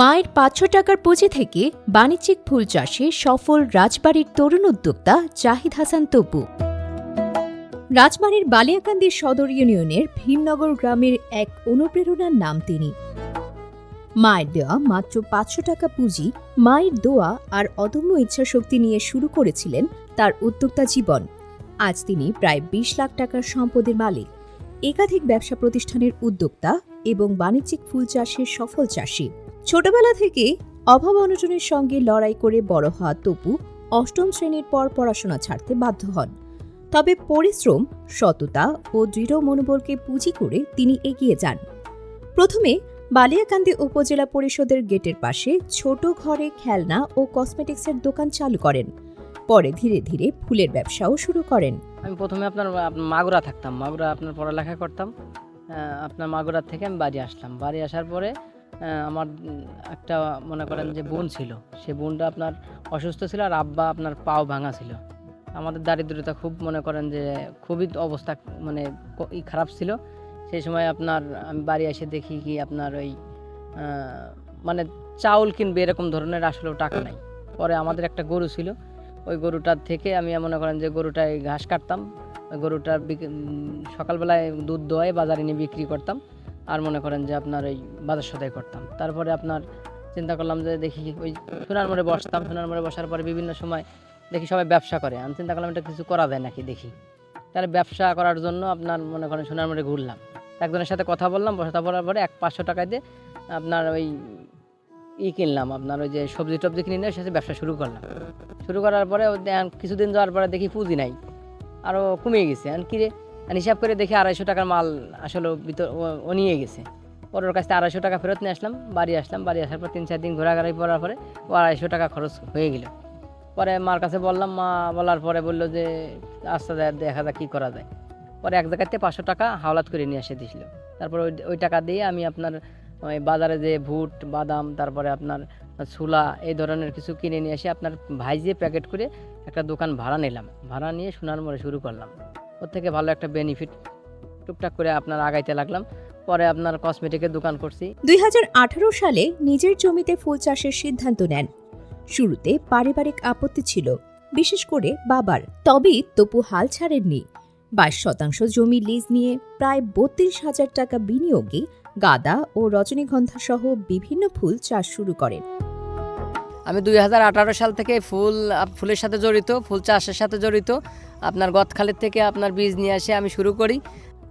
মায়ের পাঁচশো টাকার পুঁজি থেকে বাণিজ্যিক ফুল চাষে সফল রাজবাড়ির তরুণ উদ্যোক্তা জাহিদ হাসান তপু রাজবাড়ির বালিয়াকান্দি সদর ইউনিয়নের ভীমনগর গ্রামের এক অনুপ্রেরণার নাম তিনি। মায়ের দেওয়া মাত্র পাঁচশো টাকা পুঁজি, মায়ের দোয়া আর অদম্য ইচ্ছাশক্তি নিয়ে শুরু করেছিলেন তার উদ্যোক্তা জীবন। আজ তিনি প্রায় বিশ লাখ টাকার সম্পদের মালিক। একাধিক ব্যবসা প্রতিষ্ঠানের উদ্যোক্তা এবং বাণিজ্যিক ফুল চাষের সফল চাষী। ছোটবেলা থেকে অভাব অনটনের সঙ্গে লড়াই করে বড় হওয়া তপু অষ্টম শ্রেণির পর পড়াশোনা ছাড়তে বাধ্য হন। তবে পরিশ্রম, সততা ও দৃঢ় মনোবলকে পুঁজি করে তিনি এগিয়ে যান। প্রথমে বালিয়াকান্দি উপজেলা পরিষদের গেটের পাশে ছোট ঘরে খেলনা ও কসমেটিক্সের দোকান চালু করেন। পরে ধীরে ধীরে ফুলের ব্যবসাও শুরু করেন। আমি প্রথমে আপনার, আপ- মাগুরা থাকতাম। মাগুরা আপনার পড়ালেখা করতাম। আপনার মাগুরা থেকে আমি বাড়ি আসলাম। বাড়ি আসার পরে আমার একটা মনে করেন যে বোন ছিল। সে বোনটা আপনার অসুস্থ ছিল আর আব্বা আপনার পাও ভাঙা ছিল। আমাদের দারিদ্রতা খুব মনে করেন যে খুবই অবস্থা মানে খারাপ ছিল। সেই সময় আপনার আমি বাড়ি এসে দেখি কি আপনার ওই মানে চাউল কিনবে এরকম ধরনের আসলেও টাকা নাই। পরে আমাদের একটা গরু ছিল। ওই গরুটার থেকে আমি মনে করেন যে গরুটায় ঘাস কাটতাম। ওই গরুটার সকালবেলায় দুধ দোয়াই বাজারে নিয়ে বিক্রি করতাম। আর মনে করেন যে আপনার ওই বাজার সদাই করতাম। তারপরে আপনার চিন্তা করলাম যে দেখি ওই সোনার মোড়ে বসতাম, সোনার মোড়ে বসার পরে বিভিন্ন সময় দেখি সবাই ব্যবসা করে। আমি চিন্তা করলাম এটা কিছু করা যায় নাকি দেখি। তাহলে ব্যবসা করার জন্য আপনার মনে করেন সোনার মোড়ে ঘুরলাম। একজনের সাথে কথা বললাম কথা বলার পরে এক পাঁচশো টাকা দিয়ে আপনার ওই ই কিনলাম, আপনার ওই যে সবজি টবজি কিনে নিয়ে সাথে ব্যবসা শুরু করলাম। শুরু করার পরে কিছুদিন যাওয়ার পরে দেখি পুঁজি নাই। আরও কমিয়ে গেছে। আর কিরে আর হিসাব করে দেখি আড়াইশো টাকার মাল আসলে ভিতর ও- নিয়ে গেছে। পরে ওর কাছ আড়াইশো টাকা ফেরত নিয়ে আসলাম, বাড়ি আসলাম। বাড়ি আসার পর তিন চার দিন ঘোরাঘুরি পড়ার পরে ও আড়াইশো টাকা খরচ হয়ে গেল। পরে মার কাছে বললাম, মা বলার পরে বলল যে আস্তে দে- দেখা যাক কী করা যায়। পরে এক জায়গাতে পাঁচশো টাকা হাওলাত করে নিয়ে এসে দিছিল। তারপর ওই ওই টাকা দিয়ে আমি আপনার ওই বাজারে যে ভুট, বাদাম, তারপরে আপনার ছোলা, এই ধরনের কিছু কিনে নিয়ে এসে আপনার ভাইজিয়ে প্যাকেট করে একটা দোকান ভাড়া নিলাম। ভাড়া নিয়ে সোনার মোড়ে শুরু করলাম। ওর থেকে ভালো একটা বেনিফিট টুকটাক করে আপনার আগাইতে লাগলাম। পরে আপনার কসমেটিকের দোকান করছি। দুই হাজার আঠারো সালে নিজের জমিতে ফুল চাষের সিদ্ধান্ত নেন। শুরুতে পারিবারিক আপত্তি ছিল বিশেষ করে বাবার। তবে তপু হাল ছাড়েননি। বাইশ শতাংশ জমি লিজ নিয়ে প্রায় বত্রিশ হাজার টাকা বিনিয়োগে গাঁদা ও রজনীগন্ধা সহ বিভিন্ন ফুল চাষ শুরু করেন। আমি দুই হাজার আঠারো সাল থেকে ফুল ফুলের সাথে জড়িত ফুল চাষের সাথে জড়িত। আপনার গতখালের থেকে আপনার বীজ নিয়ে এসে আমি শুরু করি।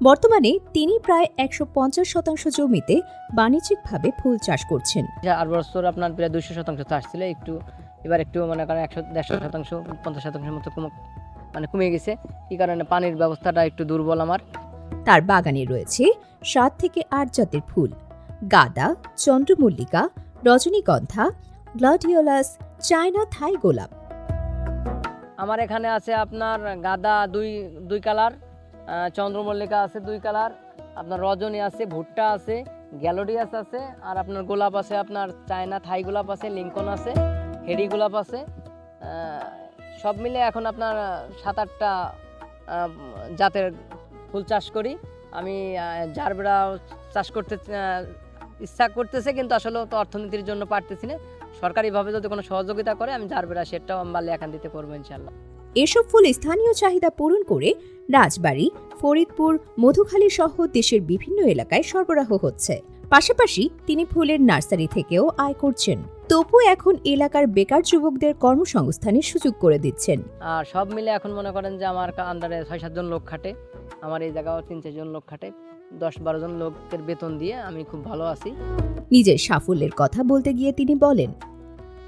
বর্তমানে তিনি প্রায় একশো পঞ্চাশ শতাংশ জমিতে বাণিজ্যিকভাবে ফুল চাষ করছেন। আর বছর আপনার প্রায় দুশো শতাংশ চাষ ছিল একটু এবার একটু মনে করেন একশো দেড়শো শতাংশ পঞ্চাশ শতাংশের মতো কম মানে কমে গেছে। এই কারণে পানির ব্যবস্থাটা একটু দুর্বল আমার। তার বাগানে রয়েছে সাত থেকে আট জাতের ফুল। গাঁদা চন্দ্রমল্লিকা রজনীগন্ধা গ্লাডিওলাস চায়না থাই গোলাপ। আমার এখানে আছে আপনার গাদা দুই দুই কালার চন্দ্রমল্লিকা আছে দুই কালার আপনার রজনী আছে ভুট্টা আছে গ্যালোডিয়াস আছে আর আপনার গোলাপ আছে আপনার চায়না থাই গোলাপ আছে লিঙ্কন আছে হেডি গোলাপ আছে সব মিলে এখন আপনার সাত আটটা জাতের ফুল চাষ করি। আমি আহ, জারবেরা চাষ করতে ইচ্ছা করতেছে কিন্তু আসলে তো অর্থনীতির জন্য পারতেছি না। সরকারিভাবে যদি কোনো সহযোগিতা করে আমি জারবেরা সেটাও আমি বালিয়াখান দিতে করব ইনশাল্লাহ। এসব ফুল স্থানীয় চাহিদা পূরণ করে রাজবাড়ী ফরিদপুর মধুখালী সহ দেশের বিভিন্ন এলাকায় সরবরাহ হচ্ছে। পাশাপাশি তিনি ফুলের নার্সারি থেকেও আয় করছেন। তবু এখন এলাকার বেকার যুবকদের কর্মসংস্থানের সুযোগ করে দিচ্ছেন। আর সব মিলে এখন মনে করেন যে আমার আন্ডারে ছয় সাতজন লোক খাটে। আমার এই জায়গাও তিন চারজন লোক খাটে। দশ বারো জন লোকের বেতন দিয়ে আমি খুব ভালো আছি। নিজের সাফল্যের কথা বলতে গিয়ে তিনি বলেন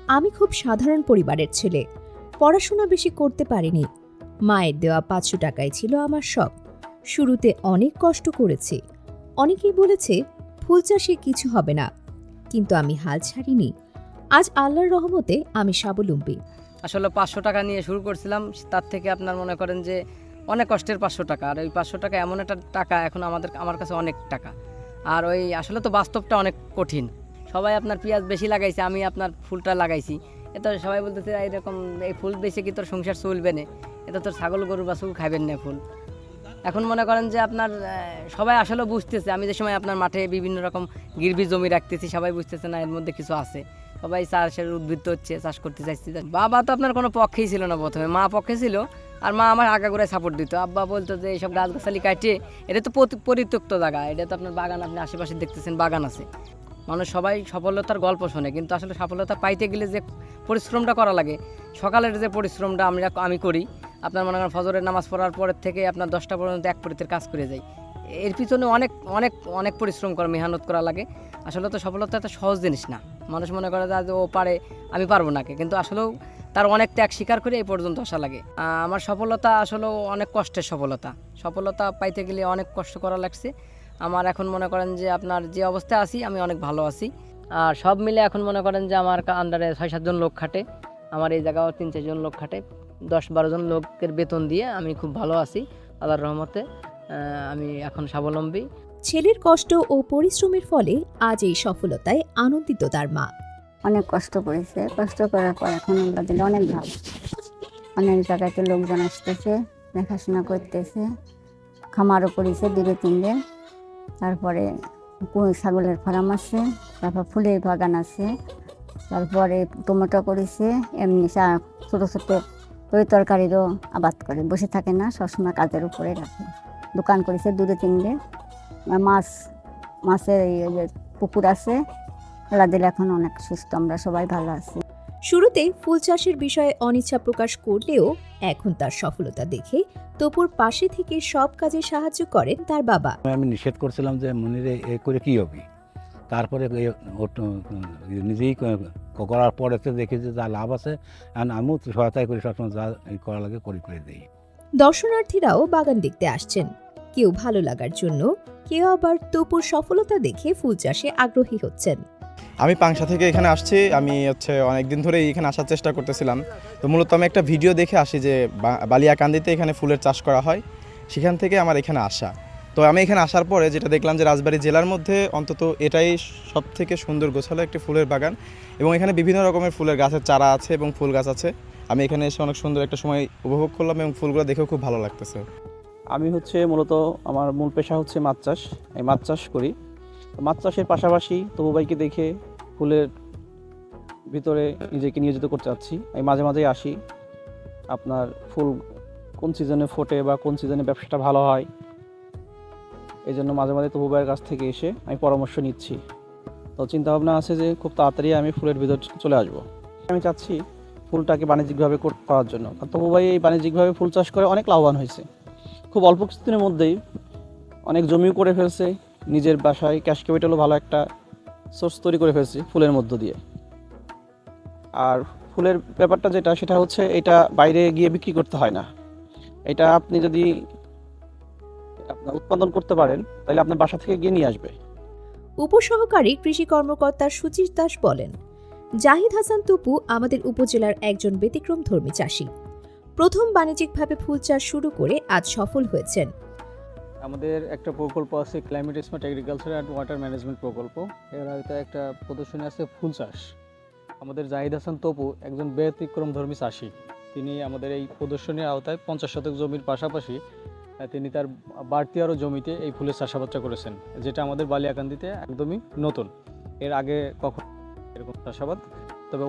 আমি খুব সাধারণ পরিবারের ছেলে পড়াশোনা বেশি করতে পারিনি। মায়ের দেওয়া পাঁচশো টাকায় ছিল আমার শখ। শুরুতে অনেক কষ্ট করেছি। অনেকেই বলেছে ফুল চাষে কিছু হবে না। কিন্তু আমি হাল ছাড়িনি। আজ আল্লাহর রহমতে আমি স্বাবলম্বী। আসলে পাঁচশো টাকা নিয়ে শুরু করছিলাম তার থেকে আপনার মনে করেন যে অনেক কষ্টের পাঁচশো টাকা। আর ওই পাঁচশো টাকা এমন একটা টাকা এখন আমাদের, আমার কাছে অনেক টাকা। আর ওই আসলে তো বাস্তবটা অনেক কঠিন। সবাই আপনার পেঁয়াজ বেশি লাগাইছে, আমি আপনার ফুলটা লাগাইছি। এটা সবাই বলতেছে এরকম এই ফুল বেশি কি তোর সংসার চলবে না? এটা তোর ছাগল গরু বাছুর খাবেন না ফুল। এখন মনে করেন যে আপনার সবাই আসলে বুঝতেছে। আমি যে সময় আপনার মাঠে বিভিন্ন রকম গিরবি জমি রাখতেছি, সবাই বুঝতেছে না, এর মধ্যে কিছু আছে। সবাই চাষের উদ্বৃত্ত হচ্ছে, চাষ করতে চাইছে। বাবা তো আপনার কোনো পক্ষেই ছিল না প্রথমে। মা পক্ষে ছিল আর মা আমার আগাগোড়ায় সাপোর্ট দিত। আব্বা বলতো যে এইসব গাছগাছালি কাটিয়ে, এটা তো পরিত্যক্ত জায়গা। এটা তো আপনার বাগান, আপনি আশেপাশে দেখতেছেন বাগান আছে। মানুষ সবাই সফলতার গল্প শোনে, কিন্তু আসলে সফলতা পাইতে গেলে যে পরিশ্রমটা করা লাগে, সকালের যে পরিশ্রমটা আমরা আমি করি, আপনার মনে করেন ফজরের নামাজ পড়ার পরের থেকে আপনার দশটা পর্যন্ত এক পরিতের কাজ করে যাই। এর পিছনে অনেক অনেক অনেক পরিশ্রম করা, মেহনত করা লাগে। আসলে তো সফলতা একটা সহজ জিনিস না। মানুষ মনে করে যে ও পারে, আমি পারব নাকি। কিন্তু আসলেও তার অনেক ত্যাগ স্বীকার করে এই পর্যন্ত আসা লাগে। আমার সফলতা আসলেও অনেক কষ্টের সফলতা। সফলতা পাইতে গেলে অনেক কষ্ট করা লাগছে। আমার এখন মনে করেন যে আপনার যে অবস্থায় আছি, আমি অনেক ভালো আছি। আর সব মিলে এখন মনে করেন যে আমার আন্ডারে ছয় সাতজন লোক খাটে। আমার এই জায়গাও তিন চারজন লোক খাটে। দশ বারো জন লোকের বেতন দিয়ে আমি খুব ভালো আছি, আল্লাহর রহমতে। আমি এখন স্বাবলম্বী। ছেলের কষ্ট ও পরিশ্রমের ফলে আজ এই সফলতায় আনন্দিত তার মা। অনেক কষ্ট করেছে। কষ্ট করার পর এখন আমরা দিলে অনেক ভালো। অনেক জায়গাতে লোকজন আসতেছে, দেখাশোনা করতেছে। খামারও করেছে দিলে তিনটে তারপরে ছাগলের ফার্ম আছে, তারপর ফুলের বাগান আছে, তারপরে টমেটো করেছে, এমনি চা- ছোটো ছোটো তরি তরকারিরও আবাদ করে। বসে থাকে না, সবসময় কাজের উপরে রাখে। দোকান করেছে দুটো তিনটে মাছ, মাছের পুকুর আছে আল্লাহ দিলে এখন অনেক সুস্থ আমরা সবাই ভালো আছি। শুরুতে ফুল চাষের বিষয়ে অনিচ্ছা প্রকাশ করলেও এখন তার সফলতা দেখে তপুর পাশে থেকে সব কাজে সাহায্য করেন তার বাবা। আমি নিষেধ করছিলাম যে মনিরে এ করে কি হবে? তারপরে নিজেই করার পরে তো দেখি যে যা লাভ আছে আর আমিও সহায়তা করি সবসময় যা করা লাগে করে করে দিই। দর্শনার্থীরাও বাগান দেখতে আসছেন। কেউ ভালো লাগার জন্য কেউ আবার তপুর সফলতা দেখে ফুল চাষে আগ্রহী হচ্ছেন। আমি পাংশা থেকে এখানে আসছি, আমি হচ্ছে অনেক দিন ধরেই এখানে আসার চেষ্টা করতেছিলাম। তো মূলত আমি একটা ভিডিও দেখে আসি যে বালিয়াকান্দিতে এখানে ফুলের চাষ করা হয়, সেখান থেকে আমার এখানে আসা। তো আমি এখানে আসার পরে যেটা দেখলাম যে রাজবাড়ী জেলার মধ্যে অন্তত এটাই সব থেকে সুন্দর গোছালো একটি ফুলের বাগান এবং এখানে বিভিন্ন রকমের ফুলের গাছের চারা আছে এবং ফুল গাছ আছে। আমি এখানে এসে অনেক সুন্দর একটা সময় উপভোগ করলাম এবং ফুলগুলো দেখেও খুব ভালো লাগতেছে। আমি হচ্ছে মূলত, আমার মূল পেশা হচ্ছে মাছ চাষ। আমি মাছ চাষ করি। মাছ চাষের পাশাপাশি তবু ভাইকে দেখে ফুলের ভিতরে নিজেকে নিয়োজিত করতে চাচ্ছি। আমি মাঝে মাঝেই আসি। আপনার ফুল কোন সিজনে ফোটে বা কোন সিজনে ব্যবসাটা ভালো হয় এই জন্য মাঝে মাঝে তবু ভাইয়ের কাছ থেকে এসে আমি পরামর্শ নিচ্ছি। তো চিন্তা ভাবনা আছে যে খুব তাড়াতাড়ি আমি ফুলের ভিতর চলে আসব। আমি চাচ্ছি ফুলটাকে বাণিজ্যিকভাবে করার জন্য। কারণ তবু ভাই এই বাণিজ্যিকভাবে ফুল চাষ করে অনেক লাভবান হয়েছে। খুব অল্প কিছুদিনের মধ্যেই অনেক জমিও করে ফেলছে। নিজের বাসায় ক্যাশ ক্যাপিটালও ভালো একটা সোর্স তৈরি করে ফেলছে ফুলের মধ্য দিয়ে। আর ফুলের ব্যাপারটা যেটা, সেটা হচ্ছে এটা বাইরে গিয়ে বিক্রি করতে হয় না। এটা আপনি যদি আপনার উৎপাদন করতে পারেন, তাহলে আপনার বাসা থেকে গিয়ে নিয়ে আসবে। উপসহকারী কৃষি কর্মকর্তা সুচির দাস বলেন, জাহিদ হাসান তুপু আমাদের উপজেলার একজন ব্যতিক্রমধর্মী চাষি। প্রথম বাণিজ্যিকভাবে ফুল চাষ শুরু করে আজ সফল হয়েছেন। আমাদের একটা প্রকল্প আছে climate smart agriculture and water management প্রকল্প। এর আওতায় একটা প্রদর্শনী আছে ফুল চাষ। আমাদের জাহিদ হাসান তপু একজন ব্যতিক্রম ধর্মী চাষি। তিনি আমাদের এই প্রদর্শনীর আওতায় পঞ্চাশ শতক জমির পাশাপাশি তিনি তার বাড়তি আরও জমিতে এই ফুলের চাষাবাদটা করেছেন, যেটা আমাদের বালিয়াকান্দিতে একদমই নতুন। এর আগে কখন এরকম চাষাবাদ, তবে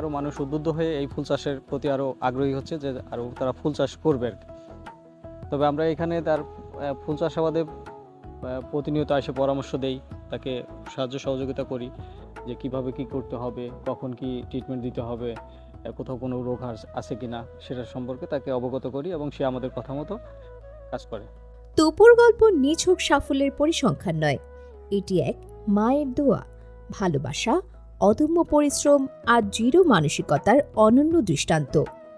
আরও মানুষ উদ্বুদ্ধ হয়ে এই ফুল চাষের প্রতি আরও আগ্রহী হচ্ছে যে আরও তারা ফুল চাষ করবে তবে আমরা এখানে তার ফুল চাষাবাদে প্রতিনিয়ত এসে পরামর্শ দেই, তাকে সাহায্য সহযোগিতা করি যে কীভাবে কি করতে হবে, কখন কি ট্রিটমেন্ট দিতে হবে কোথাও কোনো রোগ আছে কিনা সেটা সম্পর্কে তাকে অবগত করি এবং সে আমাদের কথা মতো কাজ করে। তপুর গল্প নিছক সাফল্যের পরিসংখ্যান নয়। এটি এক মায়ের দোয়া, ভালোবাসা, অদম্য পরিশ্রম আর দৃঢ় মানসিকতার অনন্য দৃষ্টান্ত।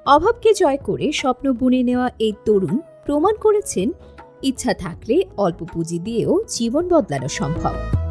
অভাবকে জয় করে স্বপ্ন বুনে নেওয়া এই তরুণ প্রমাণ করেছেন ইচ্ছা থাকলে অল্প পুঁজি দিয়েও জীবন বদলানো সম্ভব।